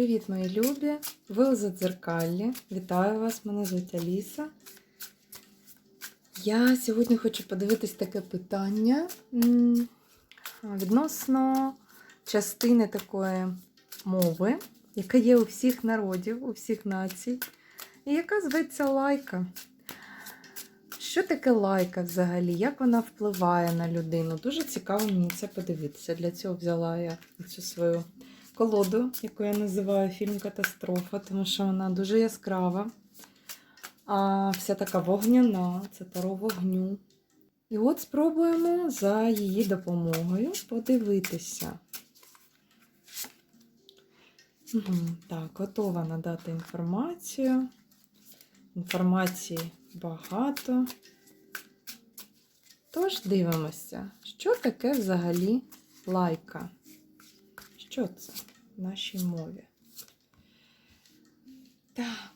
Привіт, мої любі! Ви у Задзеркаллі. Вітаю вас, мене звуть Аліса. Я сьогодні хочу подивитись таке питання відносно частини такої мови, яка є у всіх народів, у всіх націй, і яка зветься лайка. Що таке лайка взагалі? Як вона впливає на людину? Дуже цікаво мені це подивитися. Для цього взяла я цю свою колоду, яку я називаю фільм Катастрофа, тому що вона дуже яскрава. А вся така вогняна, це таро вогню. І от спробуємо за її допомогою подивитися. Угу, Так, готова надати інформацію. Інформації багато. Тож дивимося, що таке взагалі лайка. Що це нашій мові? Так.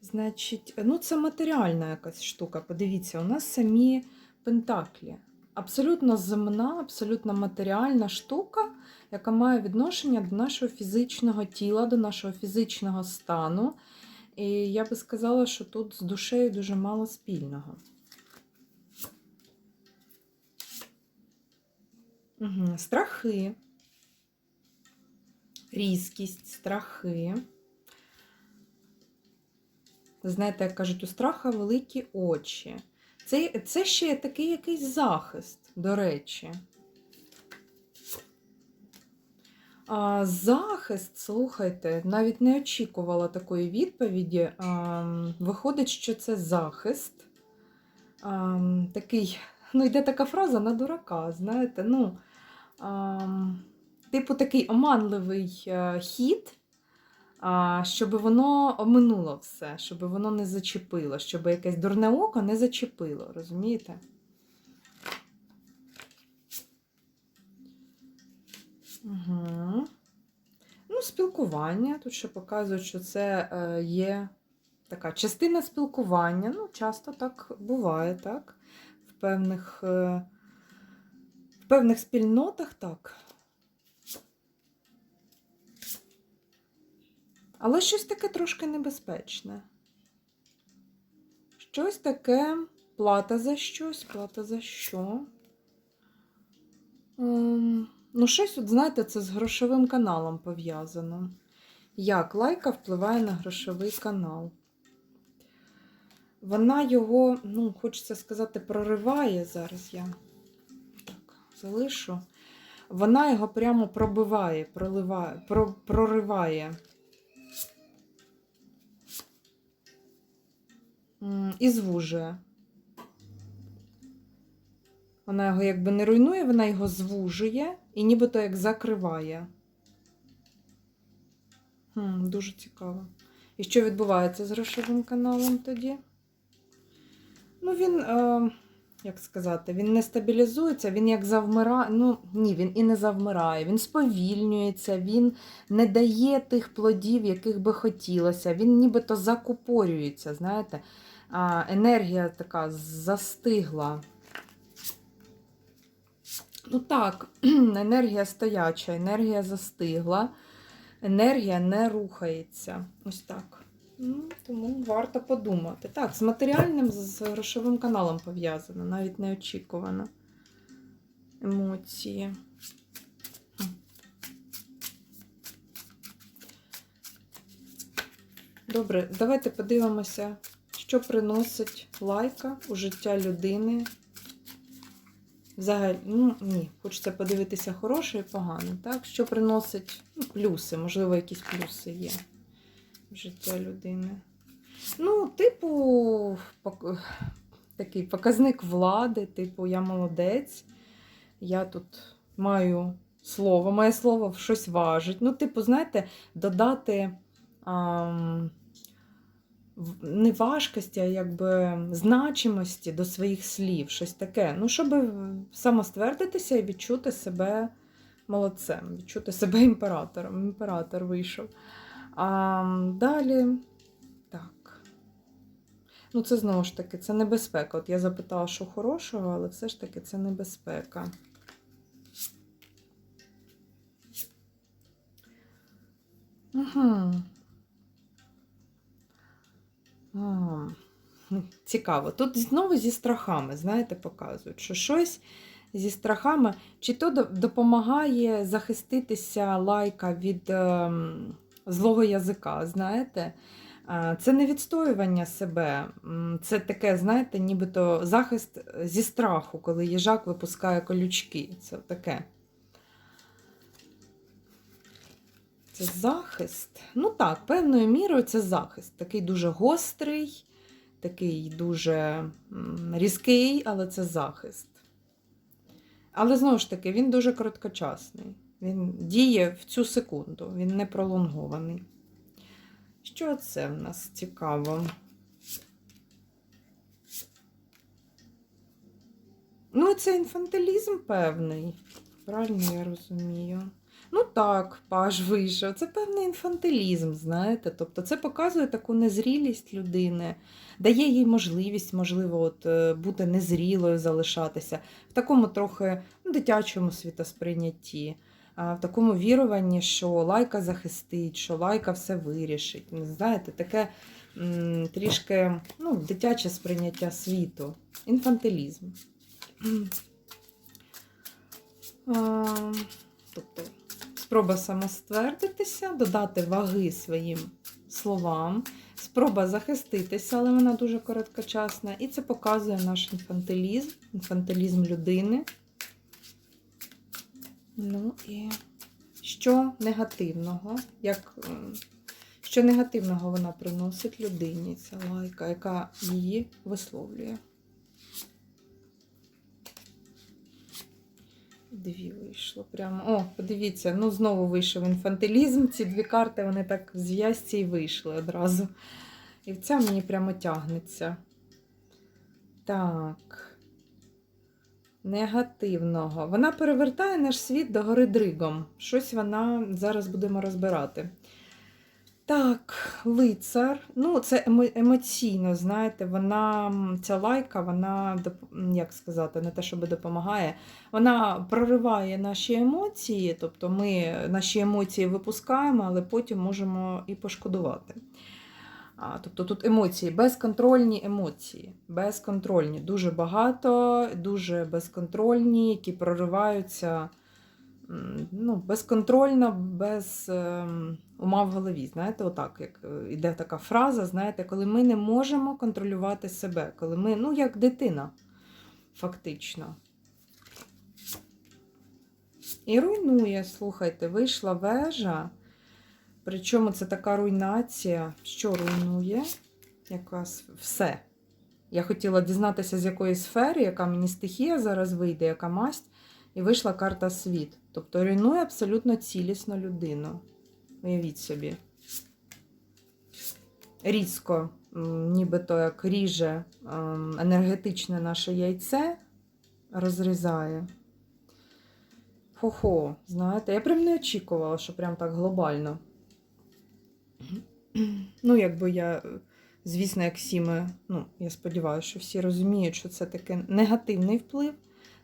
Значить, ну це матеріальна якась штука. Подивіться, у нас самі пентаклі. Абсолютно земна, абсолютно матеріальна штука, яка має відношення до нашого фізичного тіла, до нашого фізичного стану. І я би сказала, що тут з душею дуже мало спільного. Угу. Страхи, різкість, страхи. Знаєте, як кажуть, у страха великі очі. Це, це ще такий якийсь захист, до речі. А, захист, слухайте, навіть не очікувала такої відповіді. А, виходить, що це захист. А, такий, ну, йде така фраза на дурака, знаєте, ну, а, типу такий оманливий е, хід, щоб воно оминуло все, щоб воно не зачепило, щоб якесь дурне око не зачепило, розумієте? Угу. Ну, спілкування. Тут ще показують, що це е, є така частина спілкування. Ну, часто так буває, так? В певних, е, в певних спільнотах так. Але щось таке трошки небезпечне. Щось таке плата за щось, плата за що. Ем, Ну, щось, от, знаєте, це з грошовим каналом пов'язано. Як лайка впливає на грошовий канал? Вона його, ну, хочеться сказати, прориває. Зараз я так залишу. Вона його прямо пробиває, проливає, про, прориває. І звужує. Вона його якби не руйнує, вона його звужує і нібито як закриває. Хм, Дуже цікаво. І що відбувається з грошовим каналом тоді? Ну, він, е, як сказати, він не стабілізується, він як завмирає. Ну, ні, він і не завмирає, він сповільнюється, він не дає тих плодів, яких би хотілося. Він нібито закупорюється, знаєте, енергія така застигла. Ну так, енергія стояча, енергія застигла, енергія не рухається. Ось так. Ну, Тому варто подумати. Так, з матеріальним, з грошовим каналом пов'язано, навіть неочікувано. Емоції. Добре, давайте подивимося, що приносить лайка у життя людини. Взагалі, ну ні, хочеться подивитися хороше і погане, так? Що приносить ну, плюси, можливо, якісь плюси є в життя людини. Ну, типу, такий показник влади, типу, я молодець, я тут маю слово, моє слово щось важить. Ну, типу, знаєте, додати. Ам не важкості, а якби значимості до своїх слів, щось таке. Ну, щоб самоствердитися і відчути себе молодцем, відчути себе імператором. Імператор вийшов. А далі. Ну, це знову ж таки, це небезпека. От я запитала, що хорошого, але все ж таки це небезпека. Угу. Цікаво. Тут знову зі страхами, знаєте, показують, що щось зі страхами, чи то допомагає захиститися лайка від ем, злого язика, знаєте. Це не відстоювання себе, це таке, знаєте, нібито захист зі страху, коли їжак випускає колючки. Це таке. Це захист. Ну так, певною мірою це захист. Такий дуже гострий, такий дуже різкий, але це захист. Але знову ж таки, він дуже короткочасний. Він діє в цю секунду, він не пролонгований. Що це в нас цікаво? Ну, це інфантилізм певний. Правильно я розумію. Ну так, паж вийшов. Це певний інфантилізм, знаєте. Тобто це показує таку незрілість людини, дає їй можливість, можливо, от, е, бути незрілою, залишатися в такому трохи ну, дитячому світосприйнятті, в такому віруванні, що лайка захистить, що лайка все вирішить. Знаєте, таке м, трішки ну, дитяче сприйняття світу, інфантилізм. Тобто спроба самоствердитися, додати ваги своїм словам, спроба захиститися, але вона дуже короткочасна. І це показує наш інфантилізм, інфантилізм людини. Ну і що негативного, як, що негативного вона приносить людині, ця лайка, яка її висловлює. Дві вийшло прямо. О, подивіться, ну знову вийшов інфантилізм. Ці дві карти вони так в зв'язці і вийшли одразу. І ця мені прямо тягнеться. Так. Негативного. Вона перевертає наш світ до гори дригом. Щось вона зараз будемо розбирати. Так, лицар. Ну, це емоційно, знаєте, вона, ця лайка, вона, як сказати, не те, щоб допомагає, вона прориває наші емоції, тобто ми наші емоції випускаємо, але потім можемо і пошкодувати. Тобто тут емоції, безконтрольні емоції, безконтрольні, дуже багато, дуже безконтрольні, які прориваються ну, безконтрольно, без ем, ума в голові. Знаєте, отак, як е, іде така фраза, знаєте, коли ми не можемо контролювати себе, коли ми, ну, як дитина, фактично. І руйнує, слухайте, вийшла вежа. Причому це така руйнація, що руйнує якась все. Я хотіла дізнатися, з якої сфери, яка мені стихія зараз вийде, яка масть, і вийшла карта світ. Тобто руйнує абсолютно цілісно людину. Уявіть собі. Різко, нібито як ріже ем, енергетичне наше яйце, розрізає. Хо-хо, знаєте, я прям не очікувала, що прям так глобально. Ну, якби я, звісно, як всі ми, ну, я сподіваюся, що всі розуміють, що це таке негативний вплив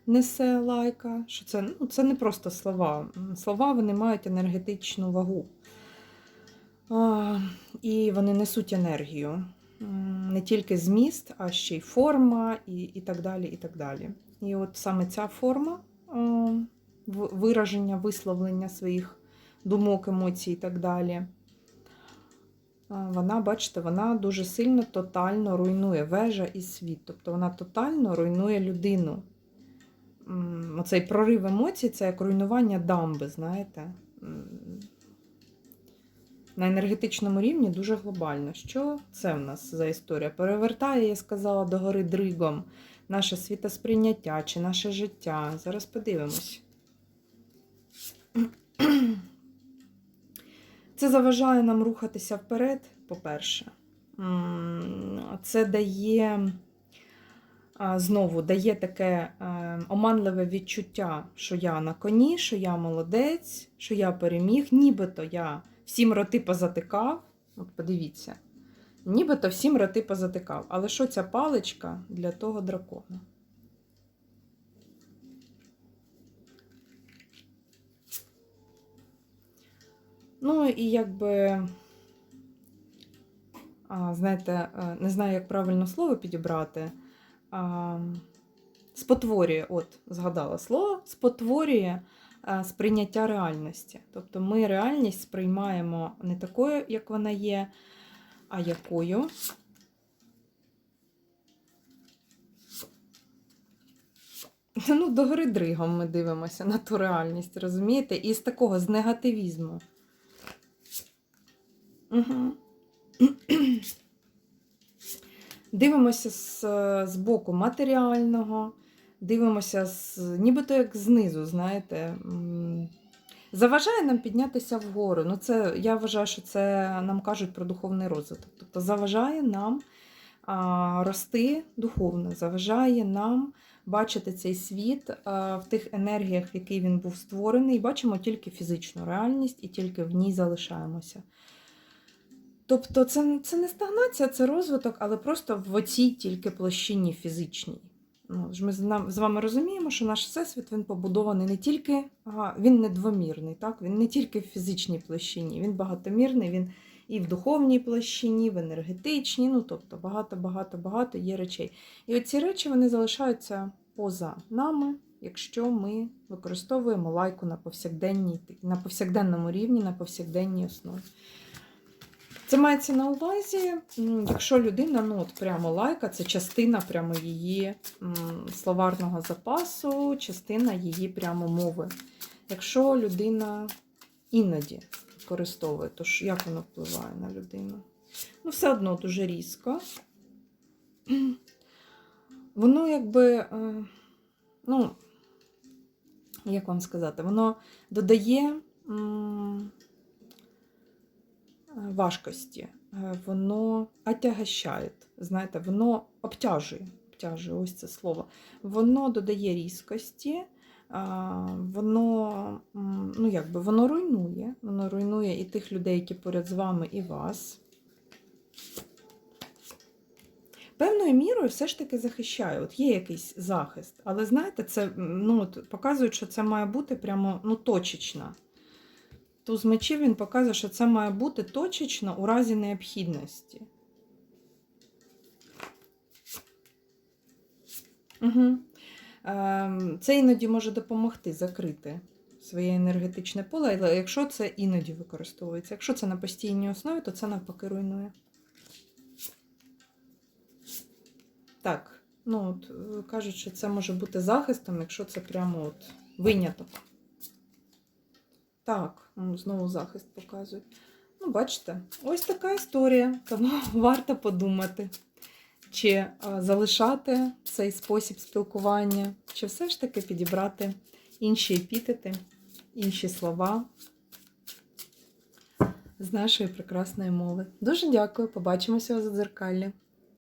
несе лайка, що це, ну, це не просто слова. Слова вони мають енергетичну вагу. А, і вони несуть енергію. Не тільки зміст, а ще й форма, і, і так далі. І так далі. І от саме ця форма в- вираження, висловлення своїх думок, емоцій і так далі. Вона, бачите, вона дуже сильно тотально руйнує вежа і світ. Тобто вона тотально руйнує людину. Оцей прорив емоцій це як руйнування дамби, знаєте. На енергетичному рівні дуже глобально. Що це в нас за історія? Перевертає, я сказала, до гори дригом наше світосприйняття чи наше життя. Зараз подивимось. Це заважає нам рухатися вперед, по-перше. Це дає знову дає таке е, оманливе відчуття, що я на коні, що я молодець, що я переміг, нібито я всім роти позатикав. От подивіться, нібито всім роти позатикав. Але що ця паличка для того дракона? Ну і якби, знаєте, е, не знаю, як правильно слово підібрати. А, спотворює, от, згадала слово, спотворює а, сприйняття реальності. Тобто ми реальність сприймаємо не такою, як вона є, а якою. Ну, до гори дригом ми дивимося на ту реальність, розумієте? І з такого, з негативізму. Угу. Дивимося з, з боку матеріального, дивимося з, нібито як знизу, знаєте. Заважає нам піднятися вгору. Ну, це, я вважаю, що це нам кажуть про духовний розвиток. Тобто заважає нам а, рости духовно, заважає нам бачити цей світ а, в тих енергіях, в який він був створений, і бачимо тільки фізичну реальність і тільки в ній залишаємося. Тобто це, це не стагнація, це розвиток, але просто в оцій тільки площині фізичній. Ну, ж ми з вами розуміємо, що наш всесвіт він побудований не тільки, ага, він не двомірний, так? він не тільки в фізичній площині, він багатомірний, він і в духовній площині, в енергетичній, ну тобто багато-багато-багато є речей. І оці речі вони залишаються поза нами, якщо ми використовуємо лайку на повсякденній, на повсякденному рівні, на повсякденній основі. Це мається на увазі, якщо людина ну, от прямо лайка, це частина прямо її словарного запасу, частина її прямо мови. Якщо людина іноді використовує, то ж як воно впливає на людину? Ну, все одно дуже різко. Воно якби, е, ну, як вам сказати, воно додає. Е, важкості, Е, воно отягощає, знаєте, воно обтяжує, обтяжує, ось це слово. Воно додає різкості, воно, ну, якби, воно руйнує, воно руйнує і тих людей, які поряд з вами, і вас. Певною мірою все ж таки захищає. От є якийсь захист. Але знаєте, це ну, показують, що це має бути прямо ну, точечно. Туз мечів він показує, що це має бути точечно у разі необхідності. Угу. Це іноді може допомогти закрити своє енергетичне поле, але якщо це іноді використовується. Якщо це на постійній основі, то це навпаки руйнує. Так, ну от е, кажуть, що це може бути захистом, якщо це прямо от виняток. Так, знову захист показують. Ну, бачите, ось така історія, тому варто подумати, чи залишати цей спосіб спілкування, чи все ж таки підібрати інші епітети, інші слова з нашої прекрасної мови. Дуже дякую, побачимося у задзеркаллі.